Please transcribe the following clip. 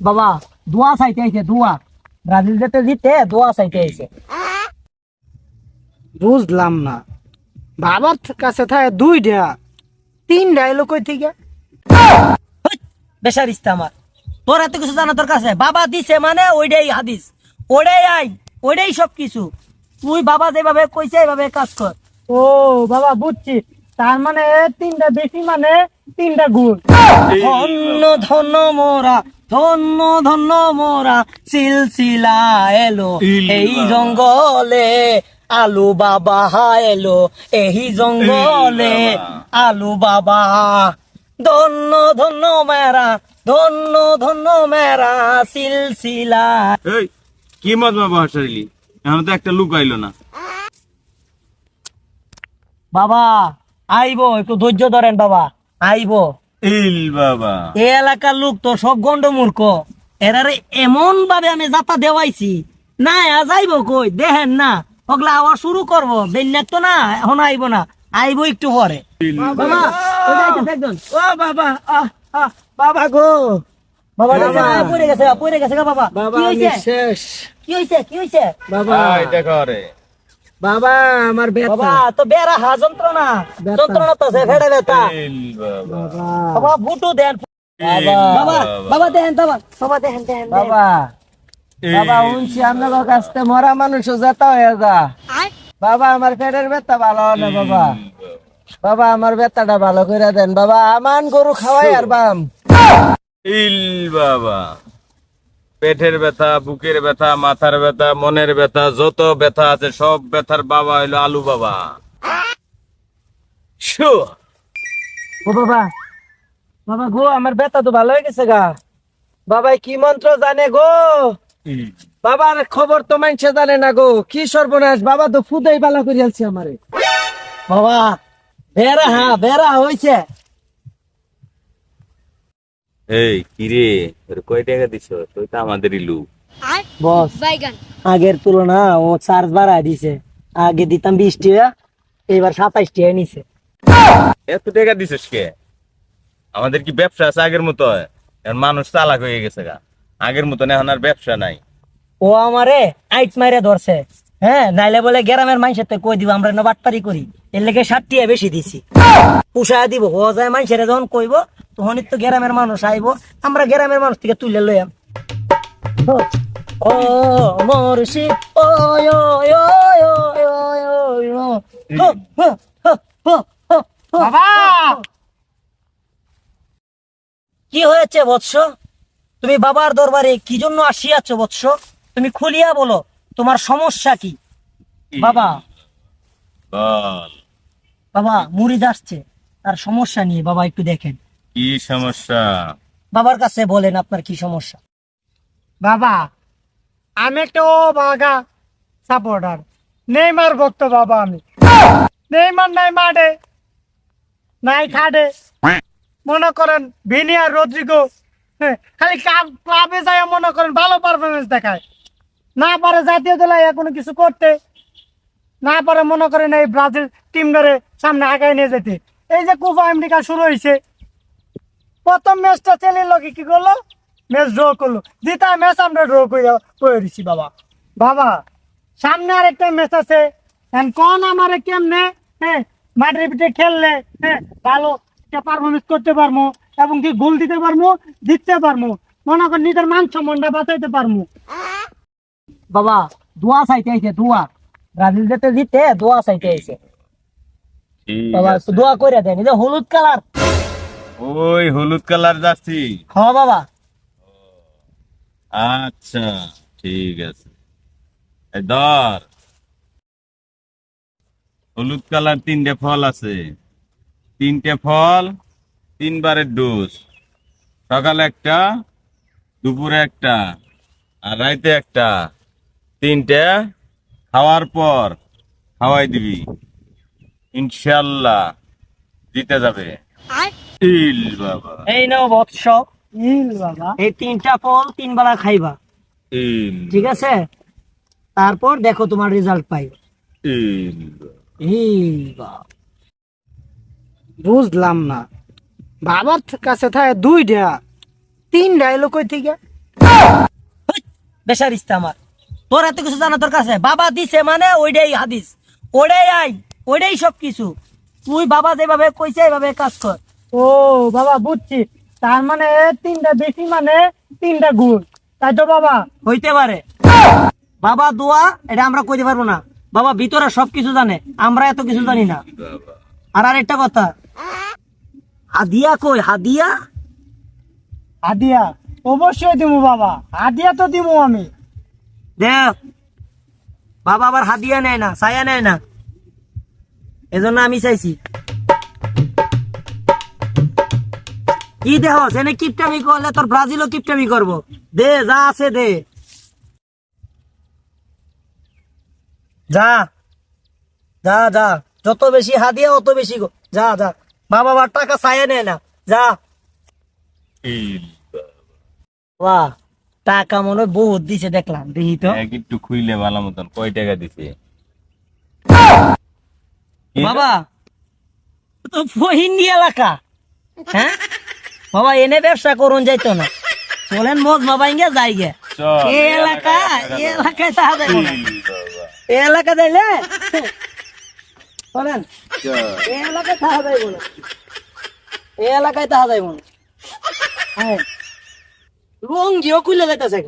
বাবা দোয়া চাইতে আইছে দোয়া। ব্রাজিল যেতে জিতে দোয়া চাইতে আইছে বুঝলাম না। বাবার কাছে থাকে দুইটা তিনটা এলো কই থেকে? বেসারিস্তা আমার। তোর এত কিছু জানা তোর কাছে? বাবা দিছে মানে ওইটাই হাদিস। ওইটাই আই ওইটাই সব কিছু তুই বাবা যেভাবে কইছে এইভাবে কাজ কর। ও বাবা বুঝছি। তার মানে তিনটা বেশি মানে তিনটা গুণ। ধন্য ধন্য মোরা। ধন্য ধন্য মোরা সিলসিলা এলো। এই জঙ্গলে আলু বাবা এলো। এই জঙ্গলে আলু বাবা ধন্য ধন্য মেরা ধন্য ধন্য মেরা সিলসিলা। এই কি মজমা বহাসারিলি এখন তো একটা লুক আইলো না। বাবা আইবো একটু ধৈর্য ধরেন বাবা। আইবো। ইল বাবা। এই এলাকার লোক তো সব গন্ড মূর্খ এরারে এমন ভাবে আমি যাতা দেওয়াইছি। না আ যাইবো কই? দেখেন না। ওগুলা আওয়া শুরু করব। বেন্যাক তো না এখন আইবো না। আইবো একটু পরে। বাবা ও বাবা আহ আহ বাবা গো। বাবা পড়ে গেছে পড়ে গেছে গা বাবা। কি হইছে? কি হইছে? কি হইছে? বাবা। দেখো রে বাবা আমার বাবা তো বেড়া হা যন্ত্রণা। যন্ত্রণা তো সে ফেড়ে ব্যথা। বাবা। বাবা। বাবা বুটু দেন। বাবা। বাবা। দেন বাবা। বাবা দেন দেন। বাবা। বাবা উনছি আপনার কাছে মরা মানুষ যেতে হয়ে যা। বাবা আমার পেটের ব্যথা ভালো না বাবা। বাবা আমার ব্যথাটা ভালো করে দেন। বাবা আমান গরু খাওয়াই আর বাম। ইল বাবা। পেটের ব্যথা, বুকের ব্যথা, মাথার ব্যথা, মনের ব্যথা, যত ব্যথা আছে সব ব্যথার বাবা হইল আলু বাবা। ও বাবা বাবা গো, আমার ব্যথা তো ভালো হয়ে গেছে গা। বাবা কি মন্ত্র জানে গো? বাবার খবর তো মানছে জানে না গো। কি সর্বনাশ, বাবা তো ফুদাই ভালো করে আলছে আমারে। বাবা, বেড়া হা বেড়া হইছে। এই কিরে তোর কয় টাকা দিছ? তুই তো আমাদের ইলু বস। বাইগান। আগের তুলনা ও চার্জ বাড়ায় দিছে। আগে দিতাম বিশ টাকা এবার সাতাইশ টাকা নিছে। এত টাকা দিছিস কে? আমাদের কি ব্যবসা আছে আগের মতো? এখন মানুষ চালাক হয়ে গেছে গা। আগের মতন এখন আর ব্যবসা নাই। ও আমারে আইট মাইরে ধরছে। হ্যাঁ নাইলে বলে গ্রামের মানুষের তো কই দিব আমরা না বাটপারি করি। এর লেগে ষাট টিয়া বেশি দিছি। পুষায় দিব ও যায় মানুষের যখন কইব হনিত তো গ্রামের মানুষ আইব আমরা গ্রামের মানুষ থেকে তুলে লইয়াম ও মুর্শিদ ও ও ও ও ও কি হয়েছে বৎস তুমি বাবার দরবারে কি জন্য আসিয়াছ বৎস তুমি খুলিয়া বলো তোমার সমস্যা কি বাবা বাবা মুড়ি আসছে তার সমস্যা নিয়ে বাবা একটু দেখেন কি সমস্যা? বাবার কাছে বলেন আপনার কি সমস্যা? বাবা আমি একটা ও বাগা সাপোর্টার নেইমার ভক্ত বাবা আমি। নেইমার নাই মাঠে নাই খাটে। মনে করেন ভিনিয়া রদ্রিগো হ্যাঁ, খালি ক্লাব- ক্লাবে যায় মনে করেন ভালো পারফরমেন্স দেখায়। না পারে জাতীয় দলে কোনো কিছু করতে না পারে মনে করেন এই ব্রাজিল টিম ধরে সামনে আগায় নিয়ে যেতে। এই যে কোপা আমেরিকা শুরু হয়েছে প্রথম ম্যাচটা ছেলের লোকে কি করল? ম্যাচ ড্র করল। জিতা ম্যাচ আমরা ড্র করে করে দিছি বাবা। বাবা সামনে আরেকটা ম্যাচ আছে। কোন আমার কেমনে হ্যাঁ মাঠের পিঠে খেললে হ্যাঁ ভালো পারফরমেন্স করতে পারব এবং কি গোল দিতে পারব জিততে পারব মনে কর নিজের মান সম্মানটা বাঁচাইতে পারব বাবা দোয়া চাইতে আইছে দোয়া। ব্রাজিল যেতে জিতে দোয়া চাইতে আইছে। বাবা। দোয়া করে দেন এই যে হলুদ কালার। ওই হলুদ কালার যাচ্ছি। হ বাবা। আচ্ছা ঠিক আছে। ধর। হলুদ কালার তিনটে ফল আছে। তিনটে ফল তিনবারের ডোজ। সকালে একটা দুপুরে একটা আর রাইতে একটা। তিনটে খাওয়ার পর খাওয়াই দিবি। ইনশাল্লাহ দিতে যাবে। ইল বাবা। এই নাও বৎস ইল বাবা। এই তিনটা ফল তিন বেলা খাইবা। ইল। ঠিক আছে? তারপর দেখো তোমার রেজাল্ট পাই। ইল। বাবা। এই বাবা। বুঝলাম না। বাবার কাছে থাকে দুইটা। তিনটা এলো কই থেকে? বেসারিস্তা আমার। তোর এত কিছু জানা তোর কাছে বাবা দিছে মানে ওইটাই হাদিস। ওইটাই আই ওইটাই সব কিছু তুই বাবা যেভাবে কইছে এইভাবে কাজ কর। ও বাবা বুঝছি। তার মানে তিনটা বেশি মানে তিনটা গুণ। তাই তো বাবা? হইতে পারে। বাবা দোয়া এটা আমরা কইতে পারব না। বাবা ভিতরে সবকিছু জানে। আমরা এত কিছু জানি না। বাবা আর আরেকটা কথা। হাদিয়া কই? হাদিয়া? হাদিয়া। অবশ্যই দিমু বাবা। হাদিয়া তো দিমু আমি। দেখ বাবা আবার হাদিয়া নেয় না ছায়া নেয় না। এজন্য আমি চাইছি। কি দেহ সেনে কিপটামি করলে তোর ব্রাজিলও কিপটামি করব। দে যা আছে দে। যা। যা যা। যত বেশি হাদিয়া অত বেশি যা যা। বাবা আবার টাকা ছায়া নেয় না। যা। বাহ টাকা মনে হয় বহুত দিছে দেখলাম। দেখি তো। এক একটু খুইলে ভালো মতন। কয় টাকা দিছে? বাবা তো ফহিন্দি এলাকা। হ্যাঁ? বাবা এনে ব্যবসা করুন যাইতো না। চলেন মজ বাবা ইঙ্গে যাই গে এলাকা এলাকায় যাইব এই এলাকা যাইলে চলেন। এলাকায় তাহা যাইব না। এলাকায় তাহা যাইব না। রং লুঙ্গিও খুলে যাইতেছে।